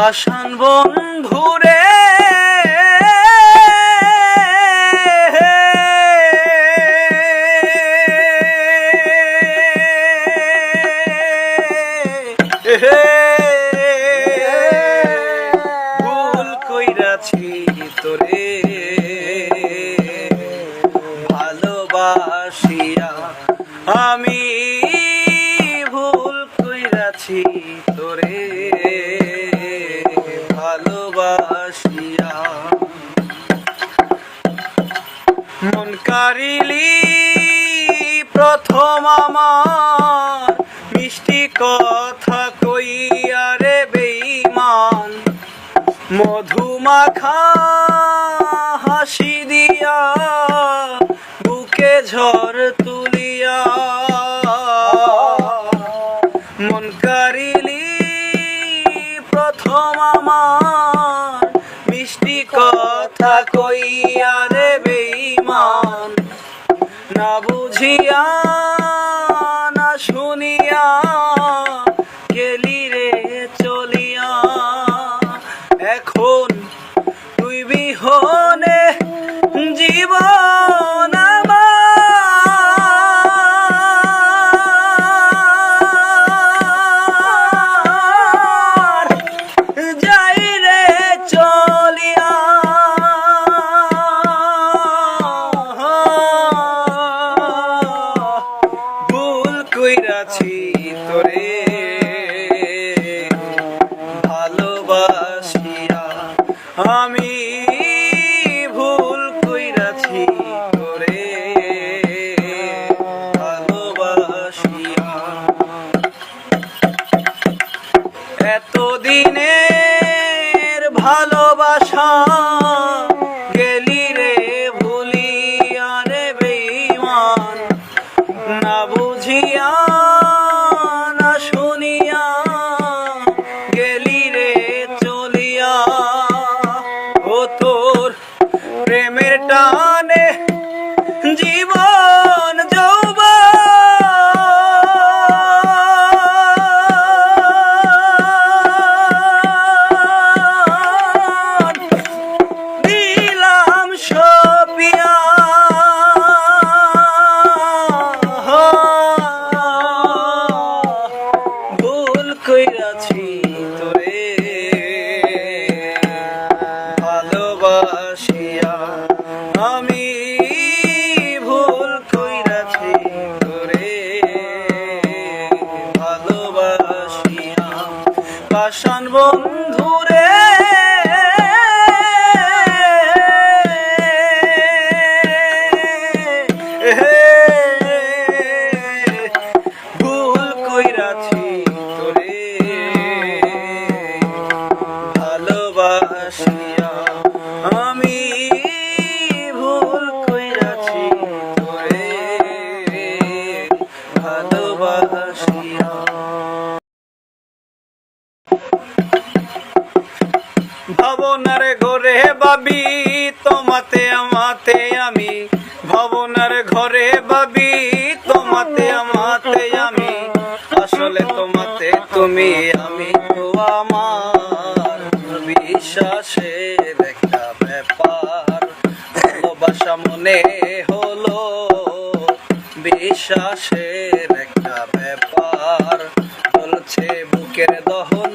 পাষাণ বন্ধুরে। ভুল ভালোবাসিয়া আমি ভালোবাসিয়া। মন কারিলি, প্রথম আমার। মিষ্টি কথা কইয়া রে বেঈমান। মধুমাখা হাসি দিয়া, বুকে ঝড় তুলিয়া। মন কারিলি, প্রথম আমার। কথা কইয়া রে বেঈমান? না বুঝিয়া না শুনিয়া গেলি রে চলিয়া? এখন কইরাছি তোরে। ভালোবাসিয়া আমি ভুল কইরাছি তোরে। ভালোবাসিয়া। এতদিনের ভালোবাসা না তোর প্রেমের টানে জীবন যৌবন। দিলাম সপিয়া। ভুল কইরাছি ভালোবাসিয়া। আমি ভুল কইরাছি তোরে ভালোবাসিয়া। পাষাণ বন্ধুরে ভুল কইরাছি। ভাবনার ঘরে বাবি তোমাতে, আমাতে আমি। ভাবনার ঘরে বাবি তোমাতে, আমাতে আমি। আসলে তোমাতে তুমি, আমি তো আমার। বিশ্বাসের একটা ব্যাপার, ভালোবাসা মনে হলো। বিশ্বাসের একটা ব্যাপার চলছে বুকের দহন